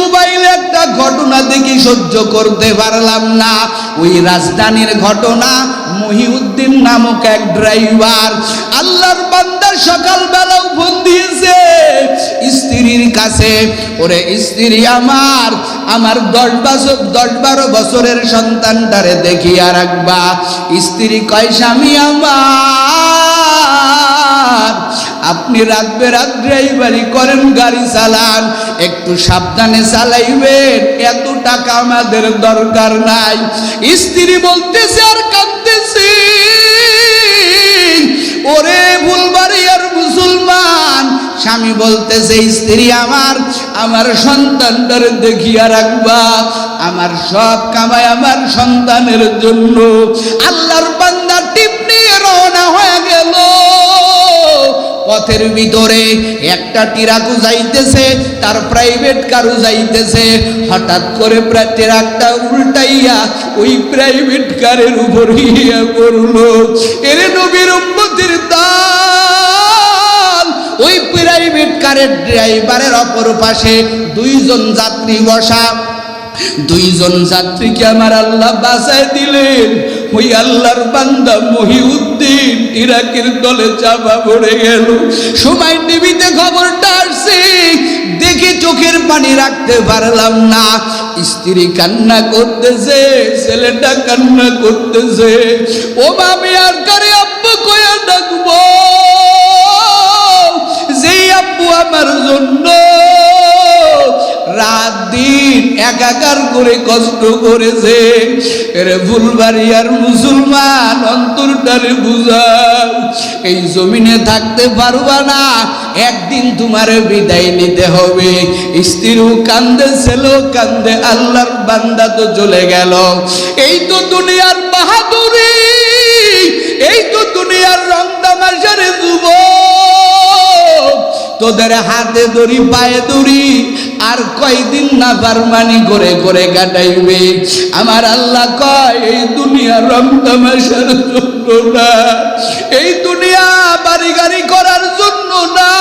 মোবাইলে একটা ঘটনা দেখি সহ্য করতে পারলাম না। ওই রাজধানীর ঘটনা, মহিউদ্দিন নামক এক ড্রাইভার আল্লাহর বান্দা সকালবেলাও ফোন দিয়েছে, স্ত্রীর কাছে, ওরে স্ত্রী আমার আমার দশ বছর, দশ বারো বছরের সন্তানটারে দেখিয়া রাখবা। স্ত্রী কয়, স্বামী আমার। আপনি রাত বেরাত ড্রাইভারি করেন গাড়ি চালান, একটু সাবধানে চালাইবেন, এত টাকা আমাদের দরকার নাই। স্ত্রী বলতেছে আর কাঁদতেছে। ওরে ভুলবাড়ি আর মুসলমান। স্বামী বলতেছে, স্ত্রী আমার আমার সন্তানটার দেখিয়া রাখবা। আমার সব কামাই আমার সন্তানের জন্য। আল্লাহর পথের ভিতরে একটা টিরাকু যাইতেছে, তার প্রাইভেট কারু যাইতেছে। হঠাৎ করে ট্রাকটা উল্টাইয়া ওই প্রাইভেট কারের উপর গিয়ে পড়ল। এর নবীর উম্মতির দাল! ওই প্রাইভেট কারের ড্রাইভারের অপর পাশে দুইজন যাত্রী বসা। দুইজন যাত্রীকে আমার আল্লাহ বাঁচায় দিলেন। ওই আল্লাহর বান্দা মহিউদ্দিন ইরাকের দলে চাপা পড়ে গেল। সময় টিভিতে খবরটা আসছে। দেখে চোখের পানি রাখতে পারলাম না। স্ত্রী কান্না করতেছে, ছেলেটা কান্না করতেছে। ও মামি আর কারে আব্বু কয়া ডাকবো? যেই আব্বু আমার জন্য রাত দিন একাকার করে কষ্ট করেছে। এরে ফুলবাড়ি আর মুসলমান অন্তরটারে বুঝাও, এই জমিনে থাকতে পারবা না, একদিন তোমার বিদায় নিতে হবে। স্ত্রীও কান্দে, ছেলেও কান্দে, আল্লাহর বান্দা তো চলে গেল। এই তো দুনিয়ার বাহাদুরি, এই তো দুনিয়ার রং তামাশার যুবক, তোদের হাতে দড়ি, পায়ে দড়ি আর কয়দিন না বারমানি করে করে কাটাইবে? আমার আল্লাহ কয়, এই দুনিয়া রং তামাশার জন্য না। এই দুনিয়া বাড়ি গাড়ি করার জন্য না।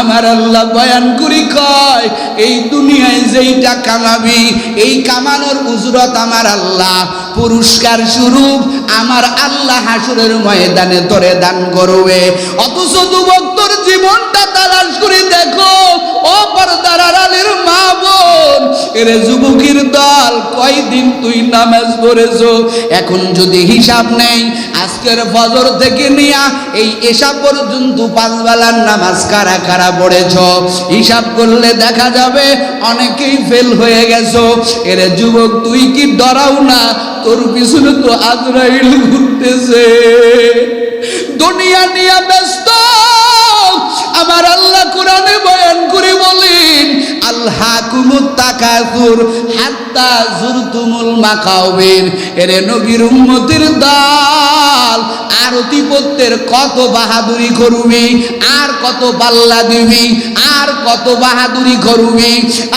আমার আল্লাহ বয়ান করি কয়, এই দুনিয়ায় যেইটা কামাবি, এই কামানোর উজরত আমার আল্লাহ। পুরস্কার স্বরূপ আমার আল্লাহ হাসুরের ময়দানে তোরে দান করবে। অথচ যুবক জীবনটা তালাশ করে দেখো, ও পর্দার আলীর মা বোন, এরে যুবকের দল কয়দিন তুই নামাজ পড়েছো? এখন যদি হিসাব নেই আজকের ফজর থেকে নিয়া এই এসা পর্যন্ত পাঁচ বেলার নামাজ কারা কারা পড়েছ? হিসাব করলে দেখা যাবে অনেকেই ফেল হয়ে গেছো। এরে যুবক, তুই কি ডরাও না? তোর পিছনে তো আজরাইল ঘুরতেছে। দুনিয়া নিয়ে ব্যস্ত। আমার আল্লাহ কোরআনে বয়ান করে বলেন আল্লাহ কুমুত হাত্তা জুরতুমুল মাকাওবির এরে নবীর উম্মতির দল আরতি কত বাহাদুরি করবি আর কত পাল্লা দিবি আর কত বাহাদুরি করবি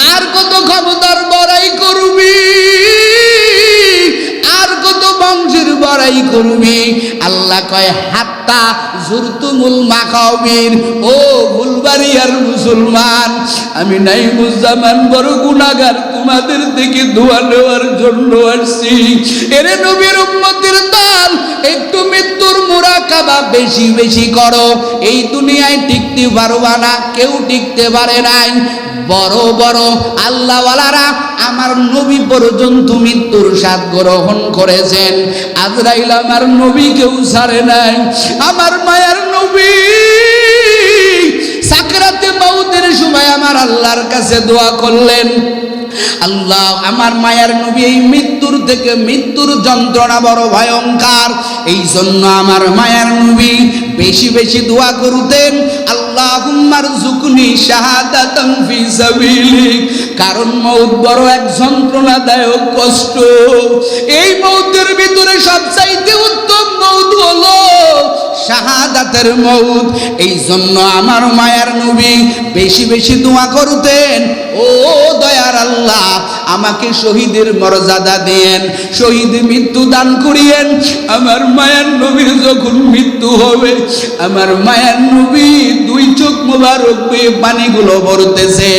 আর কত ক্ষমতার বড়াই করবি আর কত বংশের বড়াই করবি আল্লাহ কয়, হাত্তা জুরতুমুল মাকাবির ও ফুলবাড়ি আর মুসলমান আমি নাই মুজামান বড় গুনাগার তোমাদের থেকে দোয়া নেওয়ার জন্য আসছি। এরে নবীর উম্মতের দল, একটু মৃত্যুর মুরাকাবা বেশি বেশি করো। এই দুনিয়ায় টিকতে পারবা না, কেউ টিকতে পারে নাই। বড় বড় আল্লাহওয়ালারা আমার নবী পর্যন্ত মৃত্যুর স্বাদ গ্রহণ করেছেন। আজরাইল আমার নবী কেউ ছাড়ে নাই। আমার মায়ের নবী সময় আমার আল্লাহর কাছে দোয়া করলেন। আল্লাহ, আমার মায়ের নবী এই মৃত্যুর থেকে মৃত্যুর যন্ত্রণা বড় ভয়ঙ্কর। এই জন্য আমার মায়ের নবী বেশি বেশি দোয়া করতেন আল্লাহ জুকনি শাহাদাতাম ফি সাবিলিক। কারণ মৌত বড় এক যন্ত্রণাদায়ক কষ্ট। এই মৌতের ভিতরে সবচাইতে উত্তম মৌত হলো শাহাদাতের মৌত এই জন্য আমার মায়ার নবী বেশি বেশি দোয়া করতেন। ও দয়ার আল্লাহ, আমাকে শহীদের মর্যাদা দেন, শহীদ মৃত্যু দান করিয়েন। আমার মায়ার নবীর যখন মৃত্যু হবে, আমার মায়ার নবী দুই চোখ মোবারক দিয়ে পানিগুলো ভরতেছে।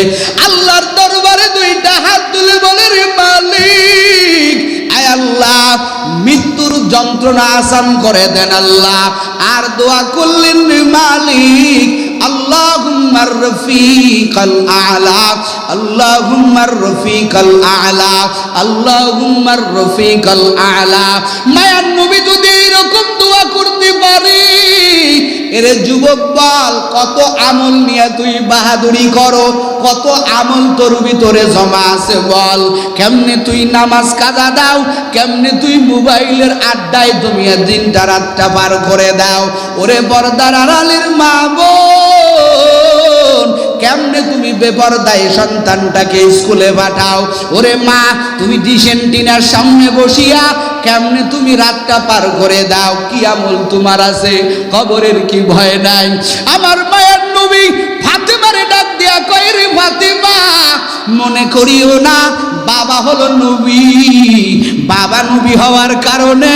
আল্লাহর দরবারে দুইটা হাত তুলে বলে, রে মালিক, আয় আল্লাহ মৃত্যুর যন্ত্রণা আসান করে দেন আল্লাহ আর দোয়া করলেন রে মালিক اللهم الرفيق الأعلى اللهم الرفيق الأعلى اللهم الرفيق الأعلى মায়ার নবী যদি এরকম দোয়া করতে পারি এরে যুবক বল, কত আমল নিয়ে তুই বাহাদুরি করো, কত আমল তোর ভিতরে জমা আছে বল। কেমনে তুই নামাজ কাজা দাও, কেমনে তুই মোবাইলের আড্ডায় তুমি দিনটা রাতটা পার করে দাও। ওরে বরদার আড়ালের মা বোন। কেমনে তুমি বেপরদায় সন্তানটাকে স্কুলে পাঠাও? ওরে মা, তুমি ডিসেন্টিনার সামনে বসিয়া কেমনে তুমি রাতটা পার করে দাও? কি আমল তোমার আছে? খবরের কি ভয় নাই? আমার মায়ের নবী ফাতেমারে ডাক দিয়া কয়, রে ফাতেমা, মনে করিও না, বাবা হলো নবী। বাবা নবী হওয়ার কারণে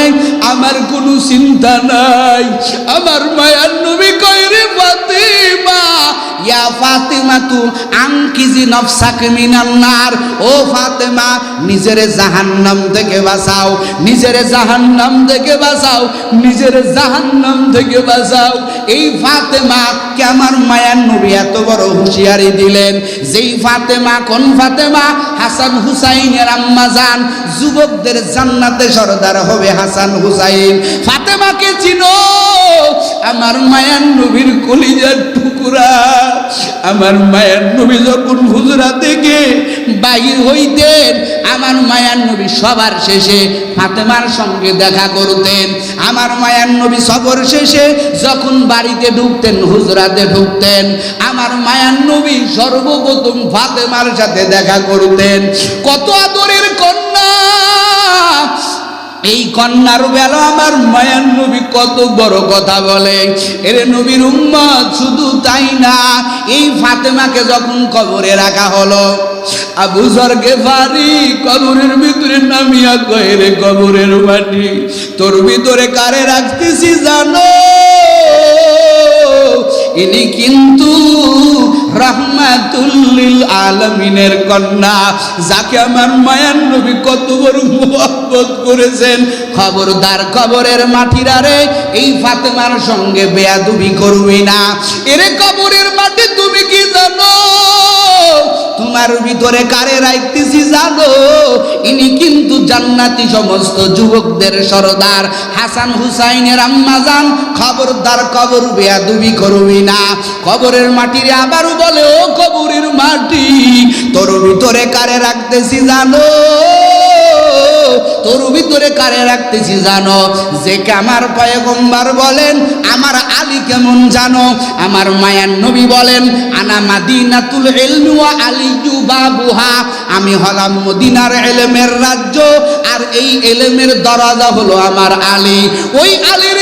আমার কোনো চিন্তা নাই। আমার মায়ার নবী কয়, রে ফাতেমা ইয়া ফাতেমা তু আংকিজি নফসাকে মিনান নার। ও ফাতেমা, নিজের জাহান্নাম থেকে বাঁচাও, নিজের জাহান্নাম থেকে বাঁচাও, নিজের জাহান্নাম থেকে বাঁচাও। এই ফাতেমা কে আমার মায়ার নবী এত বড় হুঁশিয়ারি দিলেন। যেই ফাতেমা, কোন ফাতেমা? হাসান হুসাইনের আম্মা জান। যুবকদের জান্নাতে সরদার হবে হাসান হুসাইন। ফাতেমাকে চিনো। আমার মায়ার নবীর কলিজার টুকুরা। আমার মায়ার নবী যখন হুজরা থেকে বাহির হইতেন, আমার মায়ার নবী সবার শেষে ফাতেমার সঙ্গে দেখা করতেন। আমার মায়ার নবী সবর শেষে যখন বাড়িতে ঢুকতেন, হুজরাতে ঢুকতেন, আমার মায়ার নবী সর্বপ্রথম ফাতেমার সাথে দেখা করতেন। কত আদরের কন্যা! এই কন্যার বেলা আমার মায়ার নবী কত বড় কথা বলে। এর নবীর উম্মত শুধু তাই না, এই ফাতেমাকে যখন কবরে রাখা হলো, আবু জরকে ফারি কবরের ভিতরে নামিয়া কয়ে রে কবরের মাটি, তোর ভিতরে কারে রাখতেছি জানো? ইনি কিন্তু রহমাতুল্লিল আলমিনের কন্যা, যাকে আমার মায়ার নবী কত বড় মোহাম্মত করেছেন। খবরদার কবরের মাটিরারে এই ফাতেমার সঙ্গে বেয়াদুবি করবি না। এরে কবরের মাটি তুমি কি জানো? তোমার ভিতরে কারে রাখতেছি জানো ইনি কিন্তু জান্নাতি সমস্ত যুবকদের সরদার। হাসান হুসাইনের আম্মা যান খবরদার কবর বেয়াদুবি করবি না। কবরের মাটিরে আবারও বলে, ও কবরের মাটি, তোর ভিতরে কারে রাখতেছি জানো? তোর ভিতরে কারে রাখতেছি জানো? যে আমার পয়গম্বর বলেন, আমার আলী কেমন জানো? আমার মায়ার নবী বলেন, আনা মাদিনাতুল ইলমি ওয়া আলিয়ু বাবুহা। আমি হলাম মদিনার এলেমের রাজ্য, আর এই এলেমের দরজা হলো আমার আলী। ওই আলীর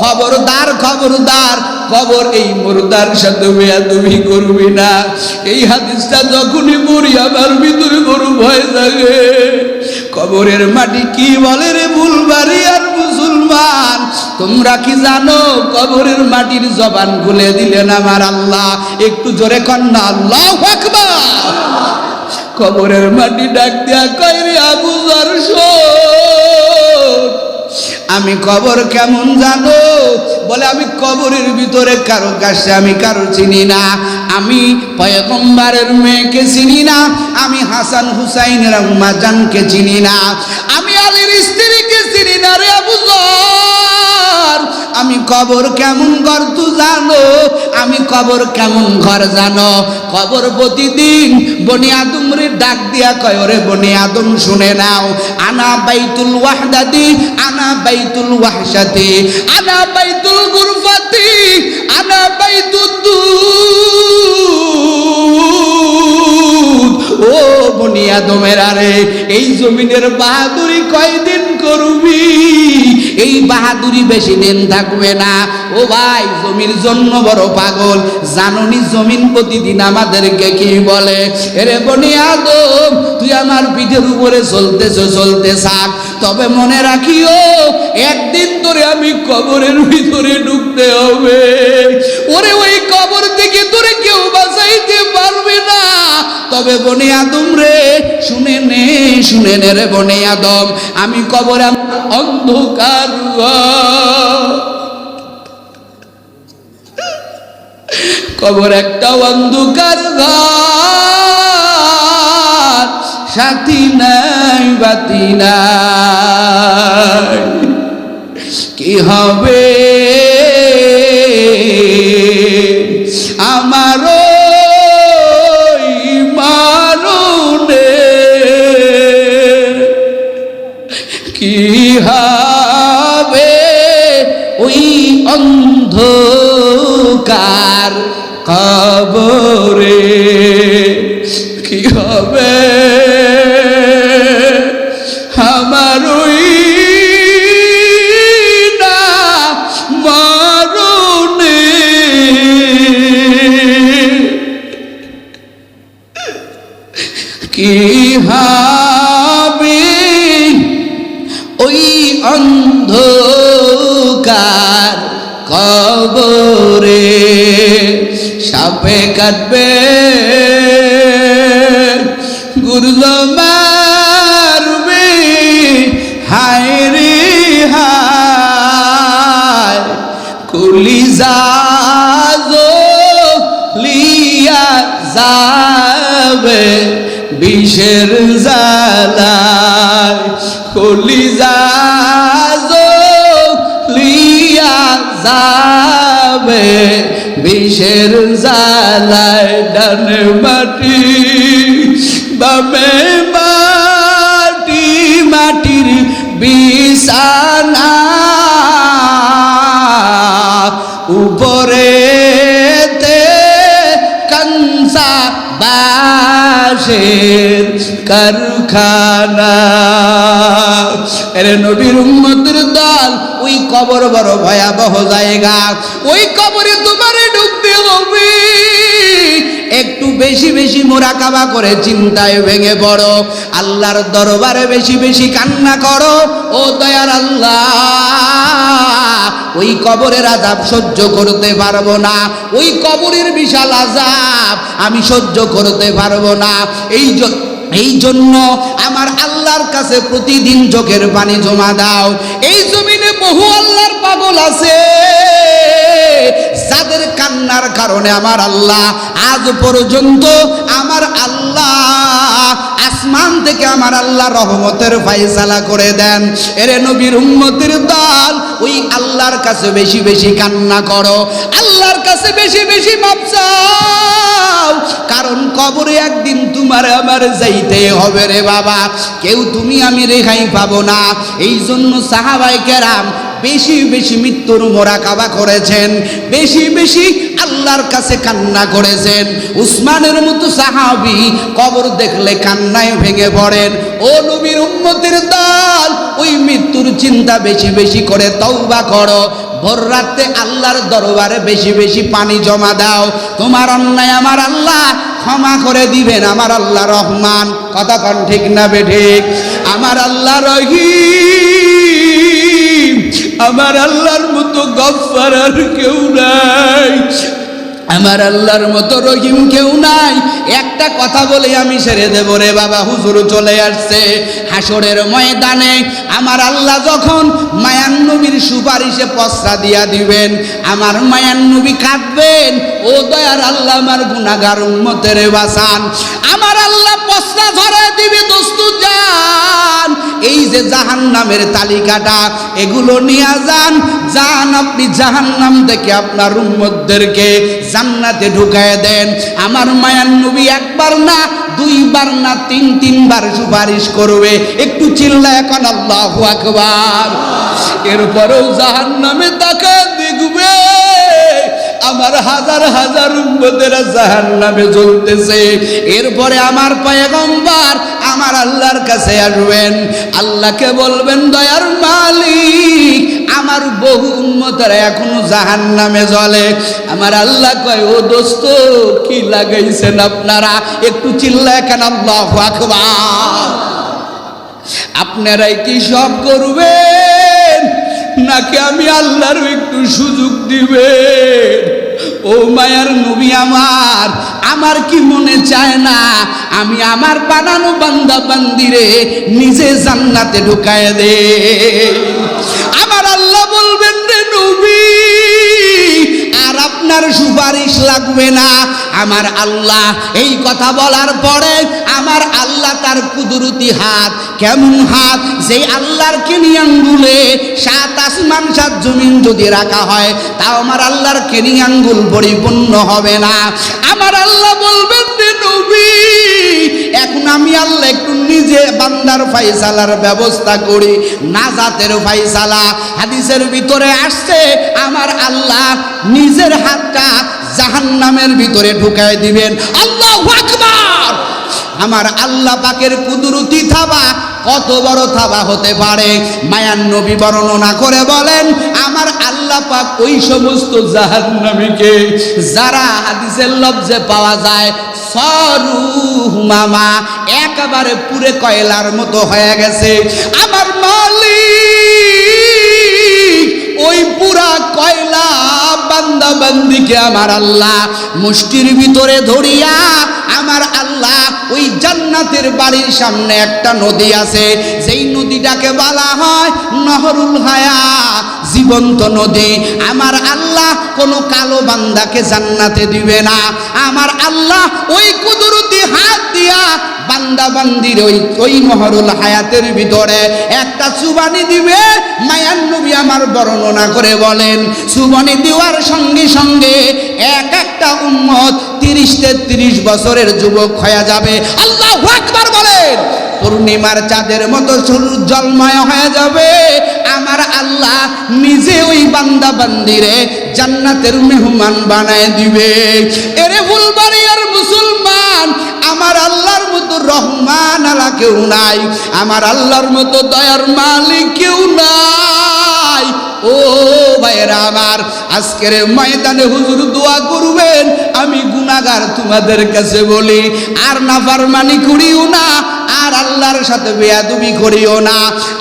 খবরদার খবরদার। খবর এই মুর্দার সাথে বেয়াদবি করবি না। এই হাদিসটা যখনই মরি আমার ভিতরে গরু ভয় লাগে কবরের মাটি কি বলে রে ভুলবাড়ি আর মুসলমান? তোমরা কি জানো, কবরের মাটির জবান খুলে দিলেন আমার আল্লাহ। একটু জোরে কন্যা, আল্লাহ কবরের মাটি ডাক দেয়া কয় রে আবু জর শোন। আমি কবর কেমন জানো? বলে, আমি কবরের ভিতরে কারও কাছে আমি কারও চিনি না। আমি পয়গম্বারের মেয়েকে চিনি না, আমি হাসান হুসাইনের আম্মা জানকে চিনি না। আমি আলীর স্ত্রীকে চিনি না রে আবু জর আমি কবর কেমন ঘর তু জানো? আমি কবর কেমন ঘর জানো? কবর প্রতিদিন বনি আদম রে ডাক দিয়া কয়, ওরে বনি আদম, শুনে নাও। আনা বাইতুল ওয়াহদাতি আনা বাইতুল ওয়াহশাতি, আনা বাইতুল গুরফাতি, আনা বাইতুদ ও বনি আদমের আরে, এই জমিনের বাহাদুরি কয়দিন করবি এই বাহাদুরি বেশি দিন থাকবে না। ও ভাই, জমির জন্য বড় পাগল। জাননি জমিন প্রতিদিন আমাদেরকে কি বলে? এরে বনি আদম, তুই আমার পিঠের উপরে চলতেছ, চলতে থাক। তবে মনে রাখিও, একদিন ধরে আমি কবরের ভিতরে ঢুকতে হবে। ওরে ওই কবর থেকে তোরে কেউ বাঁচাইতে পারবে না। তবে বনে আদম রে, শুনে নে শুনে নে রে বনে আদম। আমি কবর অন্ধকার। কবর একটা অন্ধকার ঘর সাথী নাই, বাতি নাই। কি হবে? অন্ধকার কাটবে গুরুল মারবে হায় রে হায় কুলি যাজো লিয়া যাবে বিষের জালায় কলি যাজো লিয়া যাবে বিষের জালায় ডান মাটি, বামে মাটি মাটির বিছানা। উপরেতে কংসা বাসের কারখানা। এরে নবীর উম্মতের দল, ওই কবর বড় ভয়াবহ জায়গা। ওই বেশি বেশি মোরাকাবা করে চিন্তায় ভেঙে পড়ো। আল্লাহর দরবারে বেশি বেশি কান্না করো। ও দয়ার আল্লাহ, ওই কবরের আজাব সহ্য করতে পারব না। ওই কবরের বিশাল আজাব আমি সহ্য করতে পারব না। এই জন্য এই জন্য আমার আল্লাহর কাছে প্রতিদিন চোখের পানি জমা দাও। এই জমিনে বহু আল্লাহর পাগল আছে। যাদের কান্নার কারণে আমার আল্লাহ আজ পর্যন্ত আমার আল্লাহ আসমান থেকে আমার আল্লাহ রহমতের ফাইসালা করে দেন। এরে নবীর উম্মতের দল, ওই আল্লাহর কাছে বেশি বেশি কান্না করো। আল্লাহর কাছে বেশি বেশি মাপ চাও। কারণ কবরে একদিন তোমার আমার যাইতে হবে রে বাবা। কেউ তুমি আমি রেখাই পাবো না। এই জন্য সাহাবাই কেরাম বেশি বেশি মৃত্যুর মোরাকাবা করেছেন, বেশি বেশি আল্লাহর কাছে কান্না করেছেন। উসমানের মতো সাহাবি কবর দেখলে কান্নায় ভেঙে পড়েন। ও নবীর উম্মতের দল, ওই মৃত্যুর চিন্তা বেশি বেশি করে তওবা করো। ভোর রাতে আল্লাহর দরবারে বেশি বেশি পানি জমা দাও। তোমার অন্যায় আমার আল্লাহ ক্ষমা করে দিবেন, আমার আল্লাহ রহমান। কথা কন ঠিক না বেঠিক আমার আল্লাহ রহিম। আমার আল্লাহর মতো গফার আর কেউ নাই। আমার আল্লাহর মতো রহিম কেউ নাই। একটা কথা বলে আমি সেরে দেব রে বাবা, হুজুর চলে আসছে হাসরের ময়দানে। আমার আল্লাহ যখন মায়ান নবীর সুপারিশে পশ্রা দিয়া দিবেন, আমার মায়ান নবী কাঁদবেন, ও দয়ার আল্লাহ আমার গুনাগার উম্মতের বাসান। আমার আল্লাহ পশ্রা ধরে দিবে দোস্তু যান এই যে জাহান নামের তালিকাটা, এগুলো নিয়ে যান। যান আপনি জাহান নাম থেকে আপনার উম্মতদেরকে জান্নাতে ঢুকায় দেন। আমার মায়ান নবী একবার না, দুইবার না, তিন, তিনবার সুপারিশ করবে। একটু চিল্লা এখন আল্লাহ আকবার। এরপরেও জাহান নামে তাকা দেখবে আমার হাজার হাজার উম্মতেরা জাহান নামে জ্বলতেছে। এরপরে আমার পয়গম্বর আমার আল্লাহর কাছে আসবেন। আল্লাহকে বলবেন, দয়ার মালিক, আমার বহু উম্মতেরা এখনও জাহান নামে জ্বলে। আমার আল্লাহ কয়, ও দোস্ত, কি লাগাইছেন আপনারা? একটু চিল্লায় কেন? আল্লাহ আপনারাই কি সব করবেন? নাকি আমি আল্লাহর একটু সুযোগ দিবেন? ও মায়ের নবী আমার আমার কি মনে চায় না? আমি আমার বানানো বান্দা বান্দিরে নিজে জান্নাতে ঢুকায় দে। আপনার সুপারিশ লাগবে না। আমার আল্লাহ এই কথা বলার পরে আমার আল্লাহ তার কুদরতি হাত, কেমন হাত? সেই আল্লাহর কেনি আঙ্গুলে সাত আসমান, সাত জমিন যদি রাখা হয়, তাও আমার আল্লাহর কেনি আঙ্গুল পরিপূর্ণ হবে না। আমার আল্লাহ বলবেন নবী আমি আল্লাহ একটু নিজে বান্দার ফাইসালার ব্যবস্থা করি নাজাতের ফাইসালা। হাদিসের ভিতরে আসছে, আমার আল্লাহ নিজের হাতটা জাহান্নামের ভিতরে ঢুকায় দিবেন। আল্লাহ আমার আল্লাহ পাকের কুদরতি থাবা কত বড় থাবা হতে পারে? মায়ান নবী বর্ণনা করে বলেন, আমার আল্লাহ পাক ওই সমস্ত জাহান্নামীকে যারা হাদিসের লব্জে পাওয়া যায় সরু মামা, একেবারে পুরে কয়লার মতো হয়ে গেছে। আমার মালিক, ওই পুরা কয়লা বান্দা বান্দিকে আমার আল্লাহ মুষ্টির ভিতরে ধরিয়া আমার আল্লাহ, ওই জান্নাতের বাড়ির সামনে একটা নদী আছে। যেই নদীটাকে বলা হয় নহরুল হায়া। জীবন্ত নদী। আমার আল্লাহ কোনো কালো বান্দাকে জান্নাতে দিবে না। আমার আল্লাহ ওই কুদরতি হাত দিয়া বান্দা বান্দির ওই ওই নহরুল হায়াতের ভিতরে একটা চুবানি দিবে। মায়ান নবী আমার বর্ণনা করে বলেন চুবানি দেওয়ার সঙ্গে সঙ্গে এক একটা উম্মত তিরিশ তেত্রিশ বছরের যুবক হয়ে যাবে। আল্লাহ বলেন। পূর্ণিমার চাঁদের মতো জলময় হয়ে যাবে। আমার আল্লাহ নিজে ওই বান্দা বান্দিরে জান্নাতের মেহমান বানায় দিবে। এরে ফুলবাড়িয়ার মুসলমান, আমার আল্লাহর মতো রহমান আলা কেউ নাই। আমার আল্লাহর মতো দয়ার মালিক কেউ নাই। ও ভাইরা আমার, আজকের ময়দানে হুজুর দোয়া করবেন, আমি গুনাগার তোমাদের কাছে বলি, আর নাফারমানি করিও না, আর আল্লাহর সাথে বেয়াদবি করিও না,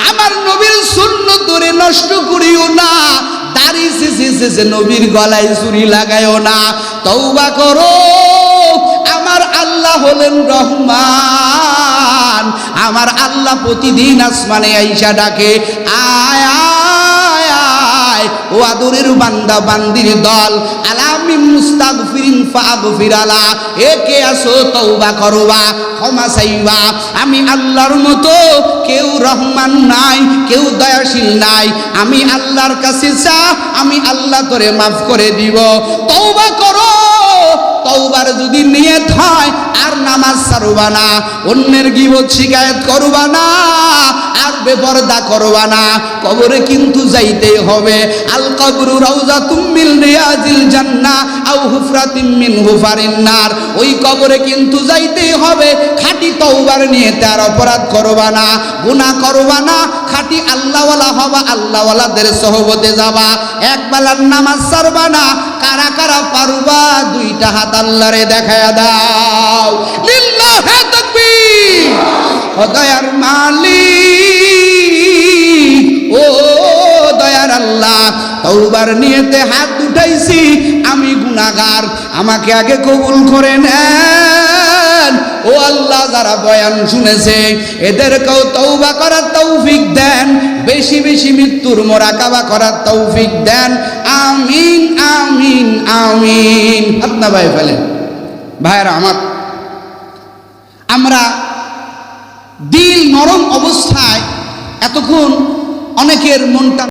আমার নবীর শূন্য ধরে নষ্ট করিও না, দাড়ি শেষে শেষে নবীর গলায় চুরি লাগায়ও না তৌবা করো, আমার আল্লাহ হলেন রহমান, আমার আল্লাহ প্রতিদিন আসমানে আইসা ডাকে, আয় ও আদরের বান্দা, বান্দির দল। আলামি মুস্তাগফিরিন ফাগফিরালা। একে আসো তওবা করবা, ক্ষমা চাইবা। আমি আল্লাহর মতো কেউ রহমান নাই, কেউ দয়াশীল নাই। আমি আল্লাহর কাছে চা আমি আল্লাহ করে মাফ করে দিব। তওবা করো। তওবার যদি নিয়ত হয়, আর নামাজ ছাড়বা না, অন্যের গিবত শিকায়ত করবা না, আর বেপরদা করবা না, কবরে কিন্তু যাইতেই হবে। আল কবরু রাউজা তুমিল রিয়াজিল জান্নাহ আও হুফরাতিম মিন হুফারিন নার। ওই কবরে কিন্তু যাইতেই হবে, খাঁটি তওবার নিয়ে তার অপরাধ করবা না, গুনাহ করবা না, খাঁটি আল্লাহওয়ালা হবা, আল্লাহওয়ালাদের সহবতে যাবা। এক বেলার নামাজ ছাড়বা না, কারা কারা পারবা, দুইটা হাত আল্লাহরে দেখায়া দাও। দয়ার মালিক। ও দয়ার আল্লাহ, তওবার নিয়েতে হাত উঠাইছি, আমি গুনাহগার, আমাকে আগে কবুল করে নেন। ও আল্লাহ, যারা বয়ান শুনেছে, এদেরকেও তৌবা করার তৌফিক দেন, বেশি বেশি মৃত্যুর মোরাকাবা করার তৌফিক দেন। আমিন আমিন আমিন। আপনা ভাই ফেলেন। ভাইয়েরা আমার, আমরা দিল নরম অবস্থায় এতক্ষণ অনেকের মনটা